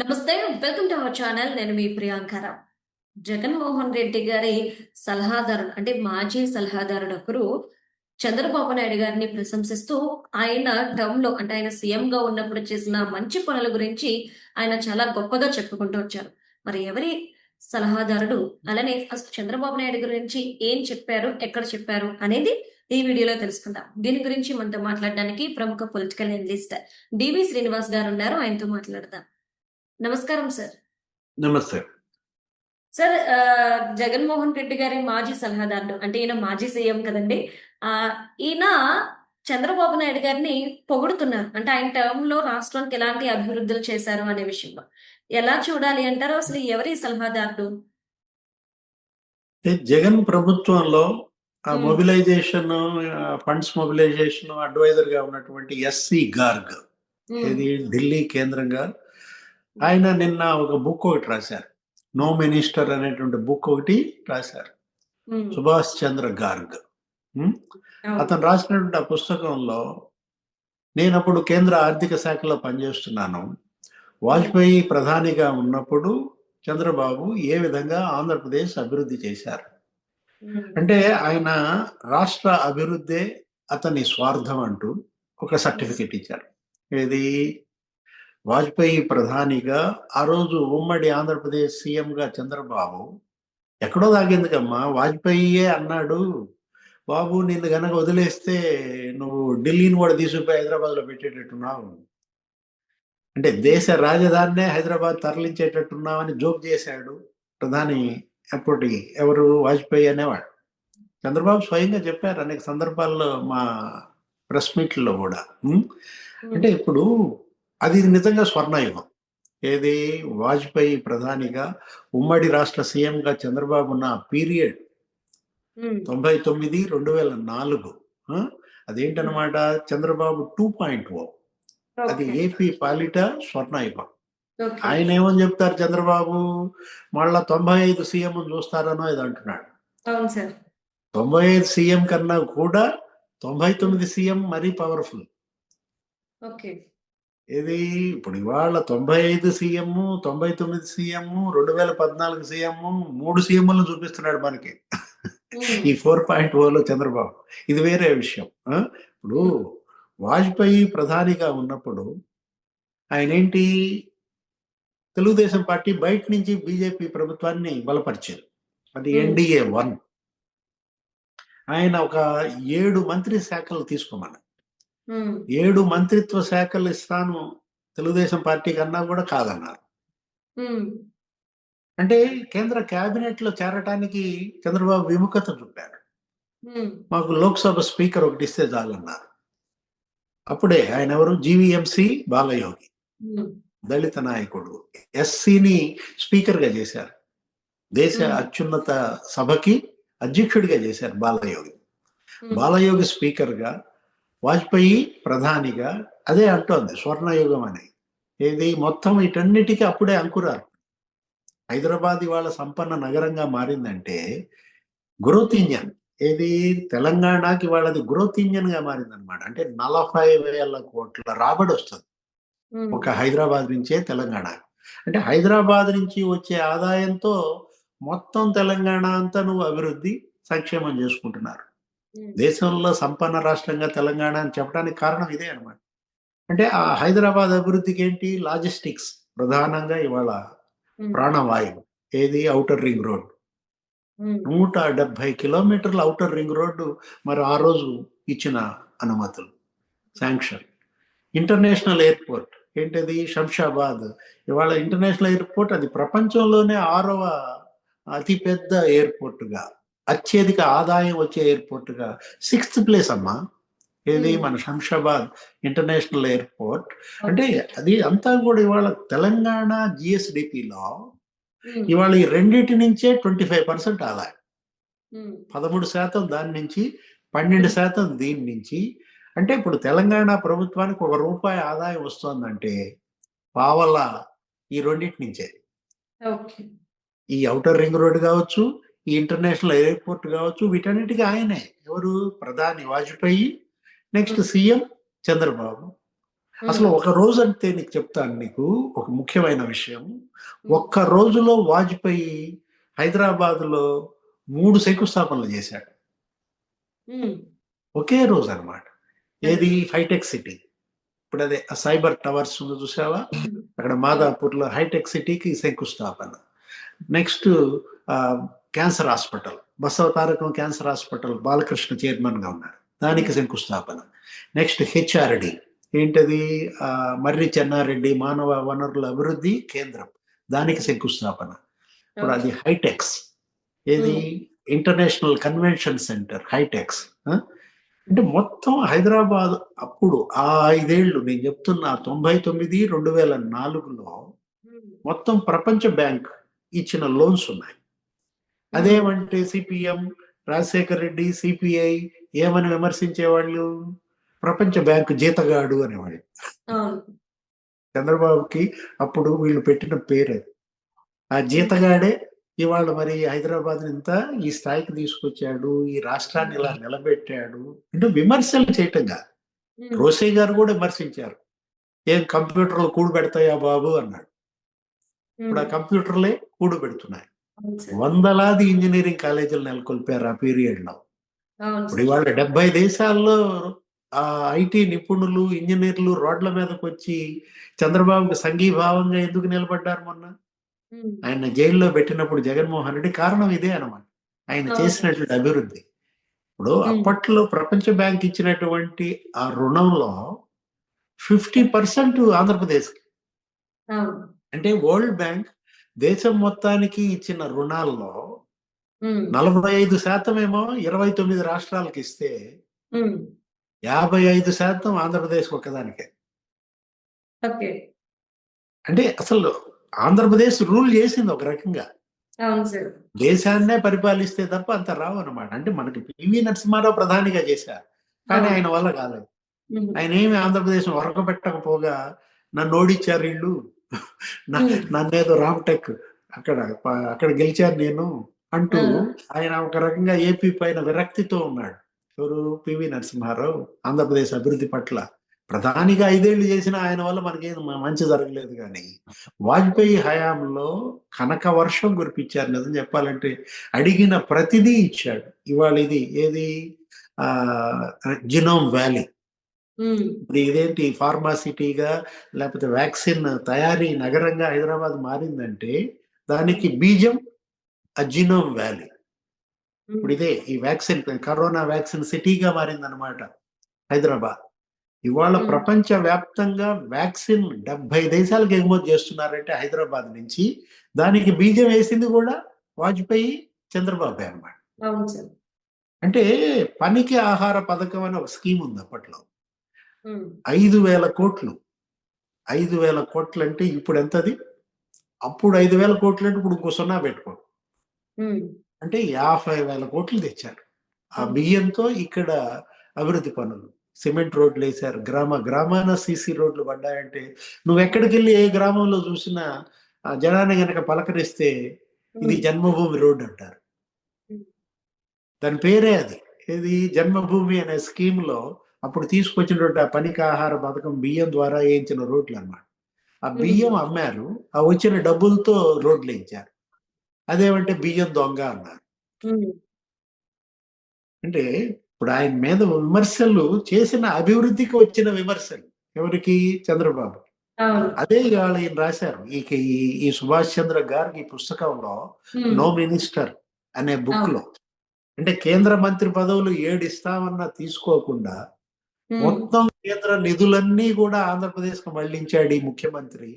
నమస్తే welcome to our channel. నేను మీ ప్రియాంకరావు జగన్మోహన్ రెడ్డి గారి సలహాదారుడు అంటే మాజీ సలహాదారుడు ఒకరు చంద్రబాబు నాయుడు గారిని ప్రశంసిస్తూ ఆయన టర్మ్లో అంటే ఆయన సీఎం గా ఉన్నప్పుడు చేసిన మంచి పనుల గురించి ఆయన చాలా గొప్పగా చెప్పుకుంటూ వచ్చారు. మరి ఎవరి సలహాదారుడు? అలానే అసలు చంద్రబాబు నాయుడు గురించి ఏం చెప్పారు ఎక్కడ చెప్పారు అనేది ఈ వీడియోలో తెలుసుకుందాం. దీని గురించి మనతో మాట్లాడడానికి ప్రముఖ పొలిటికల్ అనలిస్ట్ డివి శ్రీనివాస్ గారు ఉన్నారు. ఆయనతో మాట్లాడదాం. నమస్కారం సార్. నమస్తే. సార్ జగన్మోహన్ రెడ్డి గారి మాజీ సలహాదారుడు అంటే ఈయన మాజీ సీఎం కదండి. ఆ ఈయన చంద్రబాబు నాయుడు గారిని పొగుడుతున్నారు. అంటే ఆయన టర్మ్లో రాష్ట్రానికి ఎలాంటి అభివృద్ధులు చేశారు అనే విషయంలో. ఎలా చూడాలి అంటారు? అసలు ఎవరి సలహాదారుడు? జగన్ ప్రభుత్వంలో ఆ. మొబిలైజేషన్ ఫండ్స్ మొబిలైజేషన్ అడ్వైజర్గా ఉన్నటువంటి ఎస్సి గార్గ్ ఇది ఢిల్లీ కేంద్రంగా ఆయన నిన్న ఒక బుక్ ఒకటి రాశారు. నో మినిస్టర్ అనేటువంటి బుక్ ఒకటి రాశారు. ఉమ్, సుభాష్ చంద్ర గార్గ్. Hmm? అతను రాసినటువంటి ఆ పుస్తకంలో నేను అప్పుడు కేంద్ర ఆర్థిక శాఖలో పనిచేస్తున్నాను. వాజ్పేయి ప్రధానిగా ఉన్నప్పుడు చంద్రబాబు ఏ విధంగా ఆంధ్రప్రదేశ్ అభివృద్ధి చేశారు? అంటే ఆయన రాష్ట్ర అభివృద్ధే అతని స్వార్థం అంటూ ఒక సర్టిఫికెట్ ఇచ్చారు. ఇది వాజ్పేయి ప్రధానిగా ఆ రోజు ఉమ్మడి ఆంధ్రప్రదేశ్ సీఎంగా చంద్రబాబు ఎక్కడో తాగేందుకమ్మా వాజ్పేయియే అన్నాడు. బాబు నిన్ను కనుక వదిలేస్తే నువ్వు ఢిల్లీని కూడా తీసుకుపోయి హైదరాబాద్లో పెట్టేటట్టున్నావు. అంటే దేశ రాజధానినే హైదరాబాద్ తరలించేటట్టున్నావని జోక్ చేశాడు ప్రధాని అప్పటి ఎవరు? వాజ్పేయి అనేవాడు. చంద్రబాబు స్వయంగా చెప్పారు అనేక సందర్భాల్లో మా ప్రెస్ మీట్లో కూడా. అంటే ఇప్పుడు అది నిజంగా స్వర్ణయుగం. ఏది? వాజ్పేయి ప్రధానిగా ఉమ్మడి రాష్ట్ర సీఎంగా చంద్రబాబు ఉన్న పీరియడ్ తొంభై తొమ్మిది రెండు వేల నాలుగు? అదేంటనమాట చంద్రబాబు టూ పాయింట్ ఓ. అది ఏపీ పాలిట స్వర్ణయుగం. ఆయన ఏమని చెప్తారు చంద్రబాబు? మళ్ళా తొంభై ఐదు సీఎం చూస్తారనో ఇది అంటున్నాడు. తొంభై ఐదు సీఎం కన్నా కూడా తొంభై తొమ్మిది సీఎం మరీ పవర్ఫుల్. ఇది ఇప్పుడు ఇవాళ తొంభై ఐదు సీఎం తొంభై తొమ్మిది సీఎం రెండు వేల పద్నాలుగు సీఎం మూడు సీఎంలను చూపిస్తున్నాడు మనకి. ఈ ఫోర్ పాయింట్ ఓలో చంద్రబాబు. ఇది వేరే విషయం? ఇప్పుడు వాజ్పేయి ప్రధానిగా ఉన్నప్పుడు ఆయన ఏంటి తెలుగుదేశం పార్టీ బయట నుంచి బీజేపీ ప్రభుత్వాన్ని బలపరిచారు. అది. NDA one. ఆయన ఒక ఏడు మంత్రి శాఖలు తీసుకోమన్నారు. ఏడు మంత్రిత్వ శాఖలు ఇస్తాను తెలుగుదేశం పార్టీ కన్నా కూడా కాదన్నారు. అంటే కేంద్ర కేబినెట్లో చేరటానికి చంద్రబాబు విముఖత చూపారు. మాకు లోక్సభ స్పీకర్ ఒకటి ఇస్తే చాలన్నారు. అప్పుడే ఆయన ఎవరు? జీవీఎంసీ బాలయోగి. దళిత నాయకుడు. ఎస్సీని స్పీకర్గా చేశారు. దేశ. అత్యున్నత సభకి అధ్యక్షుడిగా చేశారు బాలయోగి. బాలయోగి స్పీకర్గా వాజ్పేయి ప్రధానిగా అదే అంటోంది స్వర్ణయుగం అని. ఏది? మొత్తం వీటన్నిటికీ అప్పుడే అంకురారు హైదరాబాద్ ఇవాళ సంపన్న నగరంగా మారిందంటే గ్రోత్ ఇంజన్. ఏది? తెలంగాణకి వాళ్ళది గ్రోత్ ఇంజన్గా మారిందనమాట అంటే నలభై వేల కోట్ల రాబడి వస్తుంది. ఒక హైదరాబాద్ నుంచే తెలంగాణ అంటే హైదరాబాద్ నుంచి వచ్చే ఆదాయంతో మొత్తం తెలంగాణ అంతా నువ్వు అభివృద్ధి సంక్షేమం చేసుకుంటున్నారు. దేశంలో సంపన్న రాష్ట్రంగా తెలంగాణ అని చెప్పడానికి కారణం ఇదే అన్నమాట. అంటే ఆ హైదరాబాద్ అభివృద్ధికి ఏంటి? లాజిస్టిక్స్ ప్రధానంగా ఇవాళ ప్రాణవాయువు. ఏది? Outer ring road. నూట డెబ్బై కిలోమీటర్ల ఔటర్ రింగ్ రోడ్డు మరి ఆ రోజు ఇచ్చిన అనుమతులు. శాంక్షన్. International airport. ఏంటది? శంషాబాద్. ఇవాళ ఇంటర్నేషనల్ ఎయిర్పోర్ట్ అది ప్రపంచంలోనే ఆరవ అతిపెద్ద ఎయిర్పోర్టుగా. అత్యధిక ఆదాయం వచ్చే ఎయిర్పోర్టుగా సిక్స్త్ ప్లేస్ అమ్మా. ఏది. మన శంషాబాద్ ఇంటర్నేషనల్ ఎయిర్పోర్ట్. అంటే అది అంతా కూడా ఇవాళ తెలంగాణ జిఎస్డిపిలో ఇవాళ ఈ రెండింటి నుంచే ట్వంటీ ఫైవ్ పర్సెంట్ ఆదాయం పదమూడు శాతం దాని నుంచి పన్నెండు శాతం దీని నుంచి. అంటే ఇప్పుడు తెలంగాణ ప్రభుత్వానికి ఒక రూపాయి ఆదాయం వస్తుందంటే పావల ఈ రెండింటి నుంచే. ఈ ఔటర్ రింగ్ రోడ్ కావచ్చు ఈ ఇంటర్నేషనల్ ఎయిర్పోర్ట్ కావచ్చు వీటన్నిటికీ ఆయనే. ఎవరు? ప్రధాని వాజ్పేయి నెక్స్ట్ సీఎం చంద్రబాబు. అసలు ఒక రోజు అంటే నీకు చెప్తాను నీకు ఒక ముఖ్యమైన విషయం. ఒక్క రోజులో వాజ్పేయి హైదరాబాద్లో మూడు శంకుస్థాపనలు చేశాడు. ఒకే రోజు అన్నమాట. ఏది? Hitech city. ఇప్పుడు అదే సైబర్ టవర్స్ ఉంది చూసావా? అక్కడ మాదాపూర్లో హైటెక్ సిటీకి శంకుస్థాపన. Next cancer hospital Basava Tarakam cancer hospital Balakrishna చైర్మన్గా ఉన్నారు. దానికి శంకుస్థాపన. Next HRD. ఏంటది? మర్రి చెన్నారెడ్డి మానవ వనరుల అభివృద్ధి కేంద్రం. దానికి శంకుస్థాపన. ఇప్పుడు అది హైటెక్స్. ఏది? International convention centre HITEX? అంటే మొత్తం హైదరాబాద్ అప్పుడు ఆ ఐదేళ్ళు నేను చెప్తున్నా తొంభై తొమ్మిది రెండు వేల నాలుగులో మొత్తం ప్రపంచ బ్యాంక్ ఇచ్చిన లోన్స్ ఉన్నాయి. అదేమంటే సిపిఎం రాజశేఖర్ రెడ్డి సిపిఐ ఏమని విమర్శించేవాళ్ళు? ప్రపంచ బ్యాంకు జీతగాడు అనేవాళ్ళు. అవును. చంద్రబాబుకి అప్పుడు వీళ్ళు పెట్టిన పేరు అది. ఆ జీతగాడే ఇవాళ మరి హైదరాబాద్ ఇంత ఈ స్థాయికి తీసుకొచ్చాడు ఈ రాష్ట్రాన్ని ఇలా నిలబెట్టాడు అంటే విమర్శలు చేయటంగా ఉమ్, రోసే గారు కూడా విమర్శించారు. ఏం కంప్యూటర్లు కూడు పెడతాయా బాబు? అన్నాడు. ఇప్పుడు ఆ కంప్యూటర్లే కూడు పెడుతున్నాయి. వందలాది ఇంజనీరింగ్ కాలేజీలు నెలకొల్పారు ఆ పీరియడ్లో ఇప్పుడు ఇవాళ డెబ్బై దేశాల్లో ఆ ఐటీ నిపుణులు ఇంజనీర్లు రోడ్ల మీదకి వచ్చి చంద్రబాబుకి సంఘీభావంగా ఎందుకు నిలబడ్డారు మొన్న? ఆయన జైల్లో పెట్టినప్పుడు జగన్మోహన్ రెడ్డి కారణం ఇదే అన్నమాట. ఆయన. చేసినటువంటి అభివృద్ధి. ఇప్పుడు. అప్పట్లో ప్రపంచ బ్యాంక్ ఇచ్చినటువంటి ఆ రుణంలో ఫిఫ్టీ పర్సెంట్ ఆంధ్రప్రదేశ్కి. అవును. అంటే వరల్డ్ బ్యాంక్ దేశం మొత్తానికి ఇచ్చిన రుణాల్లో నలభై ఐదు శాతం ఏమో ఇరవై తొమ్మిది రాష్ట్రాలకు ఇస్తే యాభై ఐదు శాతం ఆంధ్రప్రదేశ్ ఒక్కదానికే. అంటే అసలు ఆంధ్రప్రదేశ్ రూల్ చేసింది ఒక రకంగా. దేశాన్నే పరిపాలిస్తే తప్ప అంత రావు అనమాట అంటే మనకి పివి నరసింహారావు ప్రధానిగా చేశారు. కానీ. ఆయన వల్ల కాలేదు. ఆయన ఏమి ఆంధ్రప్రదేశ్ వరకబెట్టకపోగా నన్ను ఓడించారు వీళ్ళు. నన్నేదో రామ్టెక్ అక్కడ అక్కడ గెలిచాను నేను అంటూ. ఆయన ఒక రకంగా ఏపీ పైన విరక్తితో ఉన్నాడు. ఎవరు? పివి నరసింహారావు ఆంధ్రప్రదేశ్ అభివృద్ధి పట్ల. ప్రధానిగా ఐదేళ్ళు చేసిన ఆయన వల్ల మనకేం మంచి జరగలేదు కానీ వాజ్పేయి హయాంలో కనక వర్షం కురిపించారు. నిజం చెప్పాలంటే అడిగిన ప్రతిదీ ఇచ్చాడు. ఇవాళ ఇది ఏది? ఆ జినోమ్ వ్యాలీ. ఇప్పుడు ఇదేంటి ఫార్మాసిటీగా లేకపోతే వ్యాక్సిన్ తయారీ నగరంగా హైదరాబాద్ మారిందంటే దానికి బీజం అజినోమ్ వ్యాలీ. ఇప్పుడు ఇదే ఈ వ్యాక్సిన్ కరోనా వ్యాక్సిన్ సిటీగా మారిందన్నమాట హైదరాబాద్. ఇవాళ. ప్రపంచ వ్యాప్తంగా వ్యాక్సిన్ డెబ్బై దేశాలకు ఎగుమతి చేస్తున్నారంటే హైదరాబాద్ నుంచి దానికి బీజం వేసింది కూడా వాజ్పేయి చంద్రబాబు సార్. అంటే పనికి ఆహార పథకం అని ఒక స్కీమ్ ఉంది అప్పట్లో. ఐదు వేల కోట్లు. ఐదు వేల కోట్లు అంటే ఇప్పుడు ఎంతది? అప్పుడు ఐదు వేల కోట్లు అంటే ఇప్పుడు ఇంకో సున్నా పెట్టుకో అంటే యాభై వేల కోట్లు తెచ్చారు. ఆ. బియ్యంతో ఇక్కడ అభివృద్ధి పనులు. సిమెంట్ రోడ్లు వేశారు. గ్రామ గ్రామాన సీసీ రోడ్లు పడ్డాయంటే నువ్వు ఎక్కడికి వెళ్ళి ఏ గ్రామంలో చూసినా ఆ జనాన్ని గనక పలకరిస్తే ఇది జన్మభూమి రోడ్ అంటారు. దాని పేరే అది. ఇది జన్మభూమి అనే స్కీమ్లో అప్పుడు తీసుకొచ్చినటువంటి ఆ పనికి ఆహార పథకం బియ్యం ద్వారా వేయించిన రోడ్లు అన్నమాట. ఆ బియ్యం అమ్మారు ఆ వచ్చిన డబ్బులతో రోడ్లు వేయించారు. అదేమంటే బియ్యం దొంగ అన్నారు. అంటే ఇప్పుడు ఆయన మీద విమర్శలు చేసిన అభివృద్ధికి వచ్చిన విమర్శలు ఎవరికి? చంద్రబాబు. అదే ఇవాళ ఈయన రాశారు. ఈ ఈ- సుభాష్ చంద్ర గారికి ఈ పుస్తకంలో నో మినిస్టర్ అనే బుక్. లో అంటే కేంద్ర మంత్రి పదవులు ఏడు ఇస్తామన్నా తీసుకోకుండా మొత్తం కేంద్ర నిధులన్నీ కూడా ఆంధ్రప్రదేశ్కు మళ్ళించాడు ఈ ముఖ్యమంత్రి.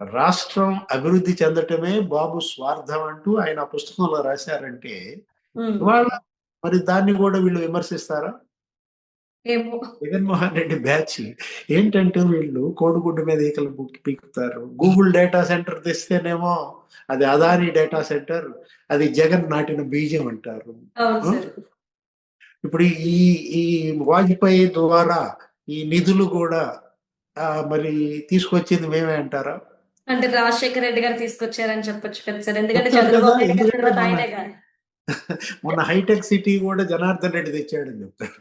రాష్ట్రం అభివృద్ధి చెందటమే బాబు స్వార్థం అంటూ ఆయన పుస్తకంలో రాశారంటే ఇవాళ మరి దాన్ని కూడా వీళ్ళు విమర్శిస్తారా? జగన్మోహన్ రెడ్డి బ్యాచ్ ఏంటంటే వీళ్ళు కోడిగుడ్డు మీద ఈకలు బుక్ పీకుతారు. గూగుల్ డేటా సెంటర్ తెస్తేనేమో అది అదాని డేటా సెంటర్ అది జగన్ నాటిన బీజం అంటారు. ఇప్పుడు ఈ ఈ వాజ్పేయి ద్వారా ఈ నిధులు కూడా మరి తీసుకొచ్చింది మేమే అంటారా? అంటే రాజశేఖర రెడ్డి గారు తీసుకొచ్చారని చెప్పొచ్చు కదా సార్. ఎందుకంటే మొన్న హైటెక్ సిటీ కూడా జనార్దన్ రెడ్డి తెచ్చాడని చెప్తారు.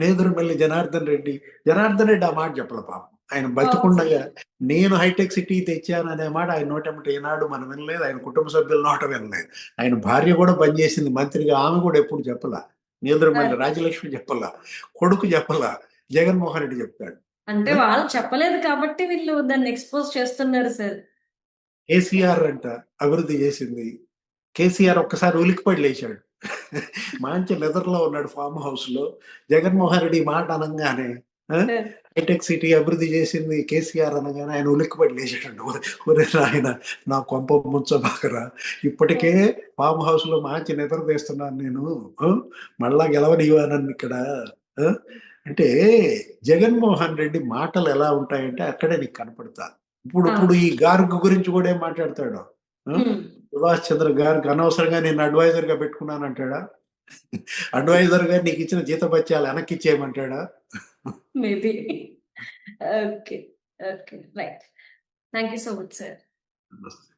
నేదురుమల్లి జనార్దన్ రెడ్డి జనార్దన్ రెడ్డి ఆ మాట చెప్పలే పాపం. ఆయన బతికుండగా నేను హైటెక్ సిటీ తెచ్చాను అనే మాట ఆయన నోటమిట ఏనాడు మనం వినలేదు. ఆయన కుటుంబ సభ్యుల నోట వినలేదు. ఆయన భార్య కూడా పనిచేసింది. మంత్రిగా ఆమె కూడా ఎప్పుడు చెప్పలా. నేదురుమల్లి రాజలక్ష్మి చెప్పలా? కొడుకు చెప్పలా? జగన్మోహన్ రెడ్డి చెప్తాడు. అంటే వాళ్ళు చెప్పలేదు కాబట్టి వీళ్ళు దాన్ని ఎక్స్పోజ్ చేస్తున్నారు సార్. కేసీఆర్ అంట అభివృద్ధి చేసింది. కేసీఆర్ ఒక్కసారి ఉలిక్కిపడి లేచాడు. మంచి నిద్రలో ఉన్నాడు ఫామ్ హౌస్లో జగన్మోహన్ రెడ్డి మాట అనగానే హైటెక్ సిటీ అభివృద్ధి చేసింది కేసీఆర్ అనగానే ఆయన ఉలిక్కిపడి లేచాడు ఒరే ఆయన నా కొంప ముంచబాకరా. ఇప్పటికే ఫామ్ హౌస్లో మంచి నిద్ర తీస్తున్నాను నేను మళ్ళా గెలవనివ్వనని ఇక్కడ? అంటే జగన్మోహన్ రెడ్డి మాటలు ఎలా ఉంటాయంటే అక్కడే నీకు కనపడతా. ఇప్పుడు ఇప్పుడు ఈ గార్గ్ గురించి కూడా ఏం మాట్లాడతాడు. సుభాష్ చంద్ర గారికి అనవసరంగా నేను అడ్వైజర్గా పెట్టుకున్నాను అంటాడా అడ్వైజర్గా నీకు ఇచ్చిన జీతభత్యాలు వెనక్కి ఇచ్చేయమంటాడా? maybe. okay, okay, right. Thank you so much, sir. Namaste.